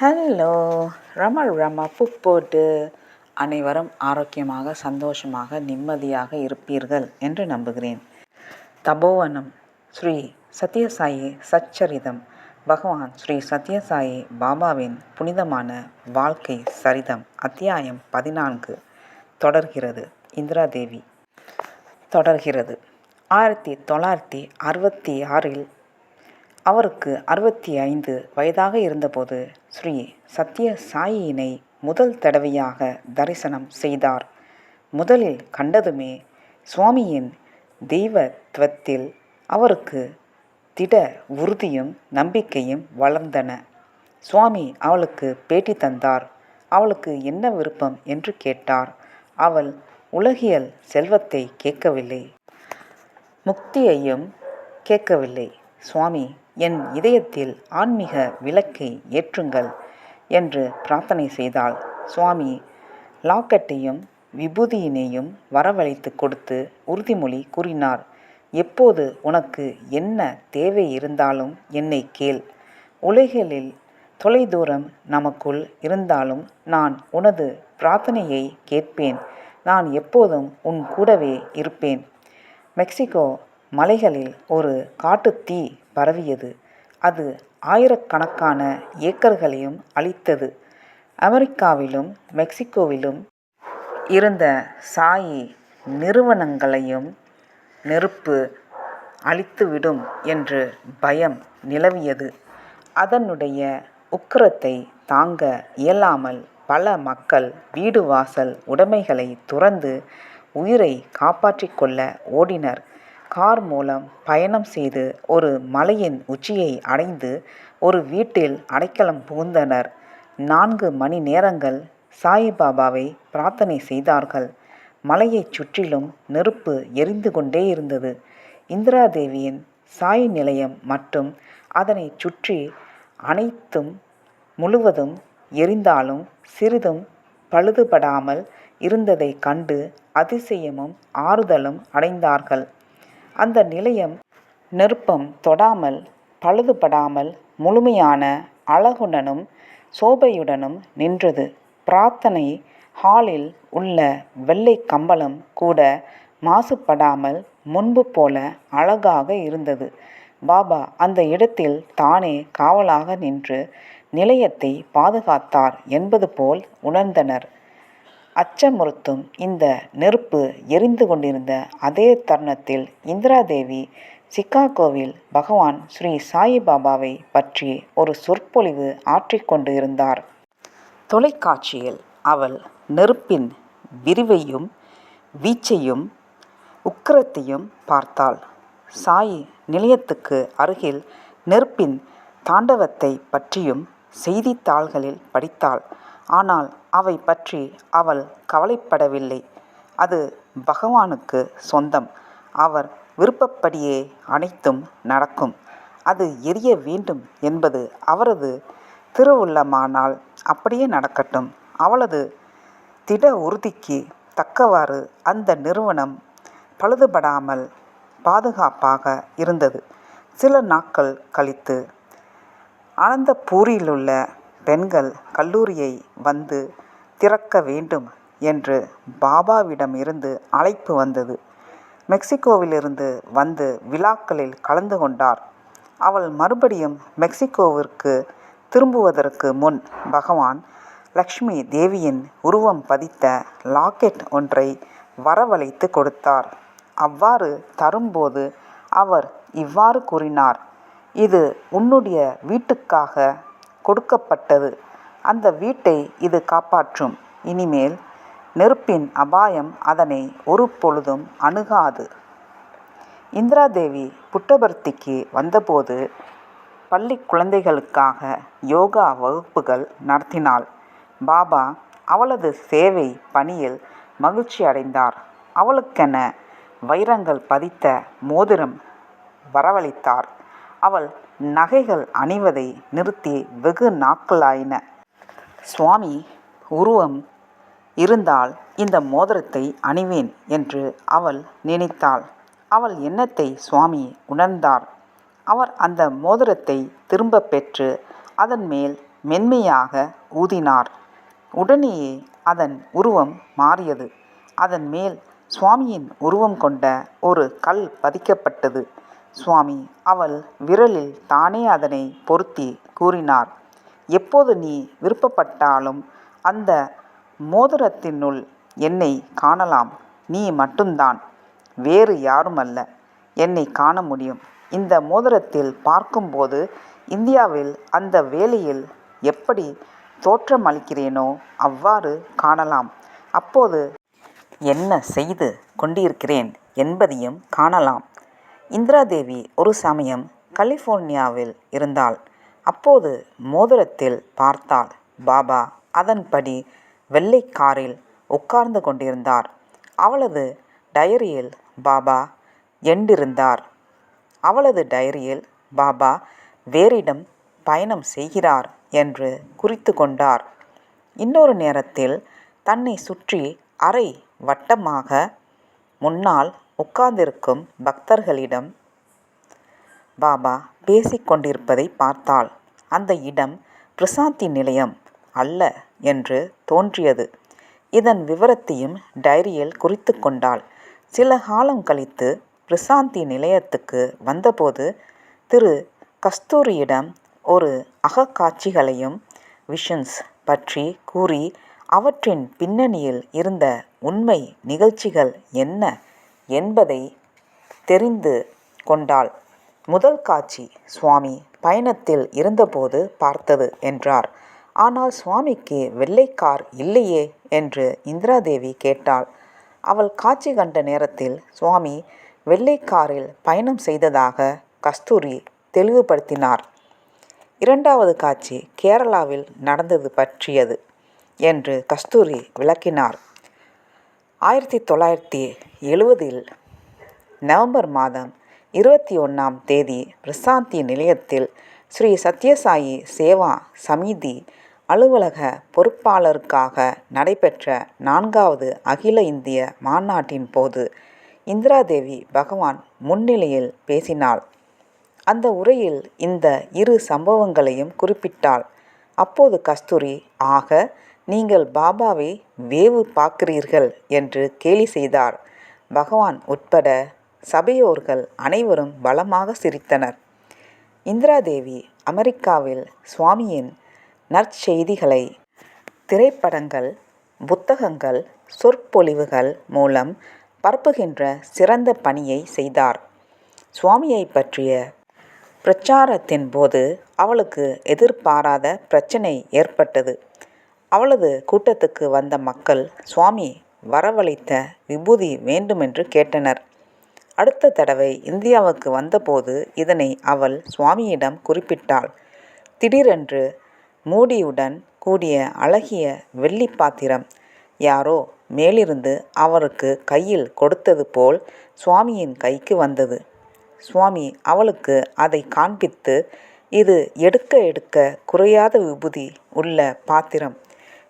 Hello. ரமல் ரம போட்டு அனைவரும் ஆரோக்கியமாக சந்தோஷமாக நிம்மதியாக இருப்பீர்கள் என்று நம்புகிறேன். தபோவனம் ஸ்ரீ சத்யசாயி சச்சரிதம். பகவான் ஸ்ரீ சத்யசாயி பாபாவின் புனிதமான வாழ்க்கை சரிதம் அத்தியாயம் பதினான்கு. தொடர்கிறது. இந்திரா தேவி தொடர்கிறது. ஆயிரத்தி தொள்ளாயிரத்தி அறுபத்தி ஆறில் அவருக்கு அறுபத்தி ஐந்து வயதாக இருந்தபோது ஸ்ரீ சத்ய சாயியினை முதல் தடவையாக தரிசனம் செய்தார். முதலில் கண்டதுமே சுவாமியின் தெய்வத்துவத்தில் அவருக்கு திட உறுதியும் நம்பிக்கையும் வளர்ந்தன. சுவாமி அவளுக்கு பேட்டி தந்தார். அவளுக்கு என்ன விருப்பம் என்று கேட்டார். அவள் உலகியல் செல்வத்தை கேட்கவில்லை. முக்தியையும் கேட்கவில்லை. சுவாமி என் இதயத்தில் ஆன்மீக விளக்கை ஏற்றுங்கள் என்று பிரார்த்தனை செய்தாள். சுவாமி லாக்கெட்டையும் விபூதியினையும் வரவழைத்து கொடுத்து உறுதிமொழி கூறினார். எப்போது உனக்கு என்ன தேவை இருந்தாலும் என்னை கேள். உலகில் தொலைதூரம் நமக்குள் இருந்தாலும் நான் உனது பிரார்த்தனையை கேட்பேன். நான் எப்போதும் உன் கூடவே இருப்பேன். மெக்சிகோ மலைகளில் ஒரு காட்டுத்தீ பரவியது. அது ஆயிரக்கணக்கான ஏக்கர்களையும் அழித்தது. அமெரிக்காவிலும் மெக்சிகோவிலும் இருந்த சாயி நிறுவனங்களையும் நெருப்பு அழித்துவிடும் என்று பயம் நிலவியது. அதனுடைய உக்கிரத்தை தாங்க இயலாமல் பல மக்கள் வீடு வாசல் உடைமைகளை துறந்து உயிரை காப்பாற்றிக் கொள்ள ஓடினர். கார் மூலம் பயணம் செய்து ஒரு மலையின் உச்சியை அடைந்து ஒரு வீட்டில் அடைக்கலம் புகுந்தனர். நான்கு மணி நேரங்கள் சாயிபாபாவை பிரார்த்தனை செய்தார்கள். மலையைச் சுற்றிலும் நெருப்பு எரிந்து கொண்டே இருந்தது. இந்திராதேவியின் சாய் நிலையம் மற்றும் அதனை சுற்றி அனைத்தும் முழுவதும் எரிந்தாலும் சிறிதும் பழுதுபடாமல் இருந்ததை கண்டு அதிசயமும் ஆறுதலும் அடைந்தார்கள். அந்த நிலையம் நெருப்பம் தொடாமல் பழுதுபடாமல் முழுமையான அழகுடனும் சோபையுடனும் நின்றது. பிரார்த்தனை ஹாலில் உள்ள வெள்ளை கம்பளம் கூட மாசுபடாமல் முன்பு போல அழகாக இருந்தது. பாபா அந்த இடத்தில் தானே காவலாக நின்று நிலையத்தை பாதுகாத்தார் என்பது போல் உணர்ந்தனர். அச்சமுறுத்தும் இந்த நெருப்பு எரிந்து கொண்டிருந்த அதே தருணத்தில் இந்திராதேவி சிக்காகோவில் பகவான் ஸ்ரீ சாயிபாபாவை பற்றி ஒரு சொற்பொழிவு ஆற்றிக்கொண்டு இருந்தார் தொலைக்காட்சியில் அவள் நெருப்பின் விரிவையும் வீச்சையும் உக்கிரத்தையும் பார்த்தாள். சாயி நிலையத்துக்கு அருகில் நெருப்பின் தாண்டவத்தை பற்றியும் செய்தித்தாள்களில் படித்தாள். ஆனால் அவை பற்றி அவள் கவலைப்படவில்லை. அது பகவானுக்கு சொந்தம். அவர் விருப்பப்படியே அனைத்தும் நடக்கும். அது எரிய வேண்டும் என்பது அவரது திருவுள்ளமானால் அப்படியே நடக்கட்டும். அவளது திட உறுதிக்கு தக்கவாறு அந்த நிறுவனம் பழுதுபடாமல் பாதுகாப்பாக இருந்தது. சில நாட்கள் கழித்து அனந்தபூரிலுள்ள பெண்கள் கல்லூரியை வந்து திறக்க வேண்டும் என்று பாபாவிடம் இருந்து அழைப்பு வந்தது. மெக்சிகோவிலிருந்து வந்து விழாக்களில் கலந்து கொண்டார். அவள் மறுபடியும் மெக்சிகோவிற்கு திரும்புவதற்கு முன் பகவான் லக்ஷ்மி தேவியின் உருவம் பதித்த லாக்கெட் ஒன்றை வரவழைத்து கொடுத்தார். அவ்வாறு தரும்போது அவர் இவ்வாறு கூறினார். இது உன்னுடைய வீட்டுக்காக கொடுக்கப்பட்டது. அந்த வீட்டை இது காப்பாற்றும். இனிமேல் நெருப்பின் அபாயம் அதனை ஒரு பொழுதும் அணுகாது. இந்திராதேவி புட்டபர்த்திக்கு வந்தபோது பள்ளி குழந்தைகளுக்காக யோகா வகுப்புகள் நடத்தினாள். பாபா அவளது சேவை பணியில் மகிழ்ச்சி அடைந்தார். அவளுக்கென வைரங்கள் பதித்த மோதிரம் வரவழைத்தார். அவள் நகைகள் அணிவதை நிறுத்தி வெகு நாட்களாயின. சுவாமி உருவம் இருந்தால் இந்த மோதிரத்தை அணிவேன் என்று அவள் நினைத்தாள். அவள் எண்ணத்தை சுவாமி உணர்ந்தார். அவர் அந்த மோதிரத்தை திரும்ப பெற்று அதன் மேல் மென்மையாக ஊதினார். உடனேயே அதன் உருவம் மாறியது. அதன் மேல் சுவாமியின் உருவம் கொண்ட ஒரு கல் பதிக்கப்பட்டது. சுவாமி. அவள் விரலில் தானே அதனை பொருத்தி கூறினார். எப்போது நீ விருப்பப்பட்டாலும் அந்த மோதிரத்தினுள் என்னை காணலாம். நீ மட்டும்தான். வேறு யாரும் அல்ல என்னை காண முடியும். இந்த மோதிரத்தில் பார்க்கும்போது இந்தியாவில் அந்த வேலையில் எப்படி தோற்றமளிக்கிறேனோ அவ்வாறு காணலாம். அப்போது என்ன செய்து கொண்டிருக்கிறேன் என்பதையும் காணலாம். இந்திரா தேவி ஒரு சமயம் கலிஃபோர்னியாவில் இருந்தாள். அப்போது மோதிரத்தில் பார்த்தாள் பாபா அதன்படி வெள்ளை காரில் உட்கார்ந்து கொண்டிருந்தார். அவளது டயரியில் பாபா எண்டிருந்தார் அவளது டயரியில் பாபா வேறிடம் பயணம் செய்கிறார் என்று குறித்து கொண்டார். இன்னொரு நேரத்தில் தன்னை சுற்றி அரை வட்டமாக முன்னால் உட்கார்ந்திருக்கும் பக்தர்களிடம் பாபா பேசிக்கொண்டிருப்பதை பார்த்தாள் அந்த இடம் பிரசாந்தி நிலையம் அல்ல என்று தோன்றியது. இதன் விவரத்தையும் டைரியில் குறித்து கொண்டாள். சில காலம் கழித்து பிரசாந்தி நிலையத்துக்கு வந்தபோது திரு. கஸ்தூரியிடம் ஒரு அகக்காட்சிகளையும் விஷன்ஸ் பற்றி கூறி அவற்றின் பின்னணியில் இருந்த உண்மை நிகழ்ச்சிகள் என்ன என்பதை தெரிந்து கொண்டாள். முதல் காட்சி சுவாமி பயணத்தில் இருந்தபோது பார்த்தது என்றார். ஆனால் சுவாமிக்கு வெள்ளை கார் இல்லையே? என்று இந்திராதேவி கேட்டாள். அவள் காட்சி கண்ட நேரத்தில் சுவாமி வெள்ளை காரில் பயணம் செய்ததாக கஸ்தூரி தெளிவுபடுத்தினார். இரண்டாவது காட்சி கேரளாவில் நடந்தது பற்றியது என்று கஸ்தூரி விளக்கினார். ஆயிரத்தி தொள்ளாயிரத்தி எழுவதில் நவம்பர் மாதம் இருபத்தி ஒன்றாம் தேதி பிரசாந்தி நிலையத்தில் ஸ்ரீ சத்யசாயி சேவா சமிதி அலுவலக பொறுப்பாளருக்காக நடைபெற்ற நான்காவது அகில இந்திய மாநாட்டின் போது இந்திராதேவி பகவான் முன்னிலையில் பேசினாள். அந்த உரையில் இந்த இரு சம்பவங்களையும் குறிப்பிட்டாள். அப்போது கஸ்தூரி ஆக நீங்கள் பாபாவை வேவு பார்க்கிறீர்கள் என்று கேலி செய்தார். பகவான் உட்பட சபையோர்கள் அனைவரும் பலமாக சிரித்தனர். இந்திராதேவி அமெரிக்காவில் சுவாமியின் நற்செய்திகளை திரைப்படங்கள் புத்தகங்கள் சொற்பொழிவுகள் மூலம் பரப்புகின்ற சிறந்த பணியை செய்தார். சுவாமியை பற்றிய பிரச்சாரத்தின் போது அவளுக்கு எதிர்பாராத பிரச்சனை ஏற்பட்டது. அவளது கூட்டத்துக்கு வந்த மக்கள் சுவாமி வரவழைத்த விபூதி வேண்டுமென்று கேட்டனர். அடுத்த தடவை இந்தியாவுக்கு வந்தபோது இதனை அவள் சுவாமியிடம் குறிப்பிட்டாள். திடீரென்று மூடியுடன் கூடிய அழகிய வெள்ளி பாத்திரம் யாரோ மேலிருந்து அவருக்கு கையில் கொடுத்தது போல் சுவாமியின் கைக்கு வந்தது. சுவாமி அவளுக்கு அதை காண்பித்து இது எடுக்க எடுக்க குறையாத விபூதி உள்ள பாத்திரம்.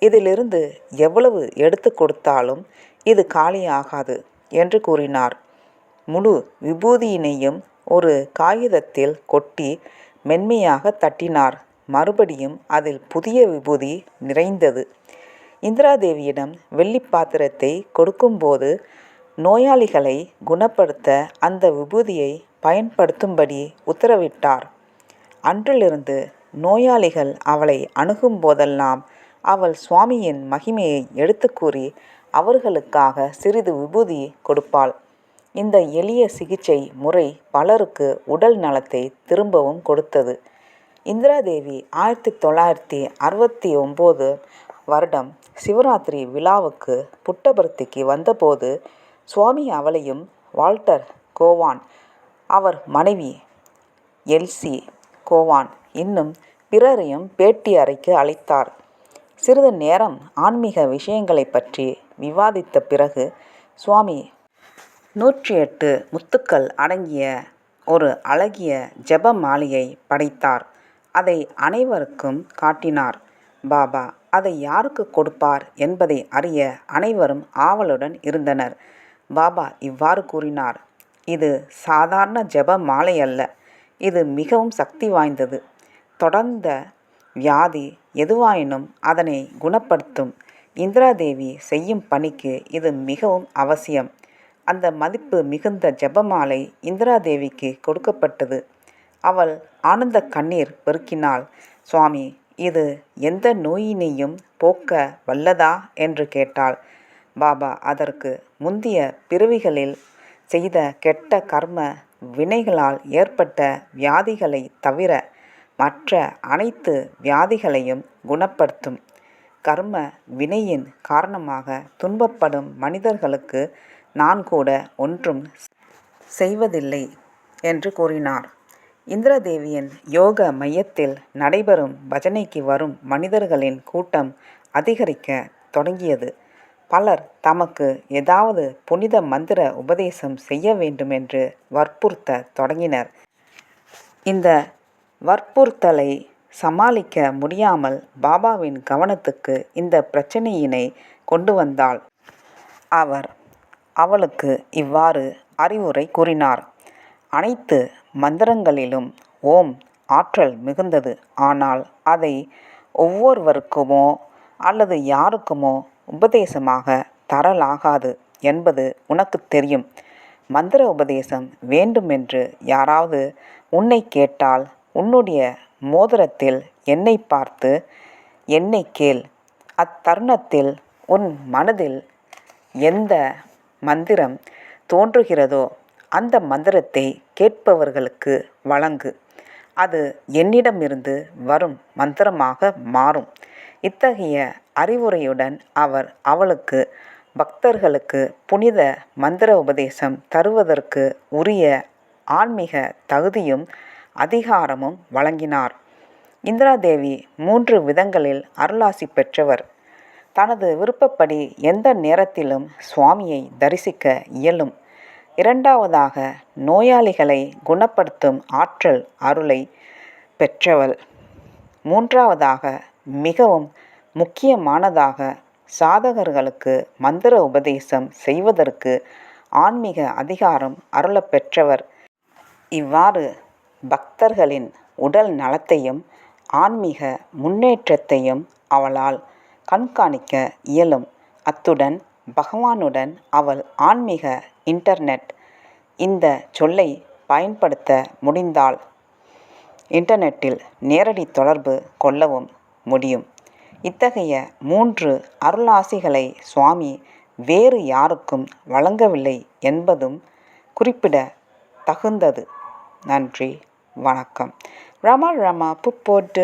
இதிலிருந்து எவ்வளவு எடுத்து கொடுத்தாலும் இது காலியாகாது என்று கூறினார். முழு விபூதியினையும் ஒரு காகிதத்தில் கொட்டி மென்மையாக தட்டினார். மறுபடியும் அதில் புதிய விபூதி நிறைந்தது. இந்திராதேவியிடம் வெள்ளி பாத்திரத்தை கொடுக்கும்போது நோயாளிகளை குணப்படுத்த அந்த விபூதியை பயன்படுத்தும்படி உத்தரவிட்டார். அன்றிலிருந்து நோயாளிகள் அவளை அணுகும் போதெல்லாம் அவள் சுவாமியின் மகிமையை எடுத்து கூறி அவர்களுக்காக சிறிது விபூதி கொடுப்பாள். இந்த எளிய சிகிச்சை முறை பலருக்கு உடல் நலத்தை திரும்பவும் கொடுத்தது. இந்திராதேவி ஆயிரத்தி தொள்ளாயிரத்தி அறுபத்தி ஒம்பது வருடம் சிவராத்திரி விழாவுக்கு புட்டபர்த்திக்கு வந்தபோது சுவாமி அவளையும் வால்டர் கோவான் அவர் மனைவி எல்சி கோவான் இன்னும் பிறரையும் பேட்டி அறைக்கு அழைத்தார். சிறிது நேரம் ஆன்மீக விஷயங்களை பற்றி விவாதித்த பிறகு சுவாமி நூற்றி எட்டு முத்துக்கள் அடங்கிய ஒரு அழகிய ஜெப மாலையை படைத்தார். அதை அனைவருக்கும் காட்டினார். பாபா அதை யாருக்கு கொடுப்பார்? என்பதை அறிய அனைவரும் ஆவலுடன் இருந்தனர். பாபா இவ்வாறு கூறினார். இது சாதாரண ஜெப மாலை அல்ல. இது மிகவும் சக்தி வாய்ந்தது. தொடர்ந்த வியாதி எதுவாயினும் அதனை குணப்படுத்தும். இந்திராதேவி செய்யும் பணிக்கு இது மிகவும் அவசியம். அந்த மதிப்பு மிகுந்த ஜெபமாலை இந்திராதேவிக்கு கொடுக்கப்பட்டது. அவள் ஆனந்த கண்ணீர் பெருக்கினாள். சுவாமி இது எந்த நோயினையும் போக்க வல்லதா என்று கேட்டாள். பாபா அதற்கு முந்திய பிறவிகளில் செய்த கெட்ட கர்ம வினைகளால் ஏற்பட்ட வியாதிகளை தவிர மற்ற அனைத்து வியாதிகளையும் குணப்படுத்தும். கர்ம வினையின் காரணமாக துன்பப்படும் மனிதர்களுக்கு நான் கூட ஒன்றும் செய்வதில்லை என்று கூறினார். இந்திரதேவியின் யோக மையத்தில் நடைபெறும் பஜனைக்கு வரும் மனிதர்களின் கூட்டம் அதிகரிக்க தொடங்கியது. பலர் தமக்கு ஏதாவது புனித மந்திர உபதேசம் செய்ய வேண்டுமென்று வற்புறுத்த தொடங்கினர். இந்த வற்புறுத்தலை சமாளிக்க முடியாமல் பாபாவின் கவனத்துக்கு இந்த பிரச்சனையினை கொண்டு வந்தாள். அவர் அவளுக்கு இவ்வாறு அறிவுரை கூறினார். அனைத்து மந்திரங்களிலும் ஓம் ஆற்றல் மிகுந்தது. ஆனால் அதை ஒவ்வொருவருக்குமோ அல்லது யாருக்குமோ உபதேசமாக தரலாகாது என்பது உனக்கு தெரியும். மந்திர உபதேசம் வேண்டுமென்று யாராவது உன்னை கேட்டால் உன்னுடைய மோதிரத்தில் என்னை பார்த்து என்னை கேள். அத்தருணத்தில் உன் மனதில் எந்த மந்திரம் தோன்றுகிறதோ அந்த மந்திரத்தை கேட்பவர்களுக்கு வழங்கு. அது என்னிடமிருந்து வரும் மந்திரமாக மாறும். இத்தகைய அறிவுரையுடன் அவர் அவளுக்கு பக்தர்களுக்கு புனித மந்திர உபதேசம் தருவதற்கு உரிய ஆன்மீக தகுதியும் அதிகாரமும் வழங்கினார். இந்திராதேவி மூன்று விதங்களில் அருளாசி பெற்றவர். தனது விருப்பப்படி எந்த நேரத்திலும் சுவாமியை தரிசிக்க இயலும். இரண்டாவதாக நோயாளிகளை குணப்படுத்தும் ஆற்றல் அருளை பெற்றவள். மூன்றாவதாக மிகவும் முக்கியமானதாக சாதகர்களுக்கு மந்திர உபதேசம் செய்வதற்கு ஆன்மீக அதிகாரம் அருளப்பெற்றவர் இவ்வாறு பக்தர்களின் உடல் நலத்தையும் ஆன்மீக முன்னேற்றத்தையும் அவளால் கண்காணிக்க இயலும். அத்துடன் பகவானுடன் அவள் ஆன்மீக இன்டர்நெட். இந்த சொல்லை பயன்படுத்த முடிந்தால் இன்டர்நெட்டில் நேரடி தொடர்பு கொள்ளவும் முடியும். இத்தகைய மூன்று அருளாசிகளை சுவாமி வேறு யாருக்கும் வழங்கவில்லை என்பதும் குறிப்பிட தகுந்தது நன்றி. வணக்கம். ரமா ரமா புப்போட்டு.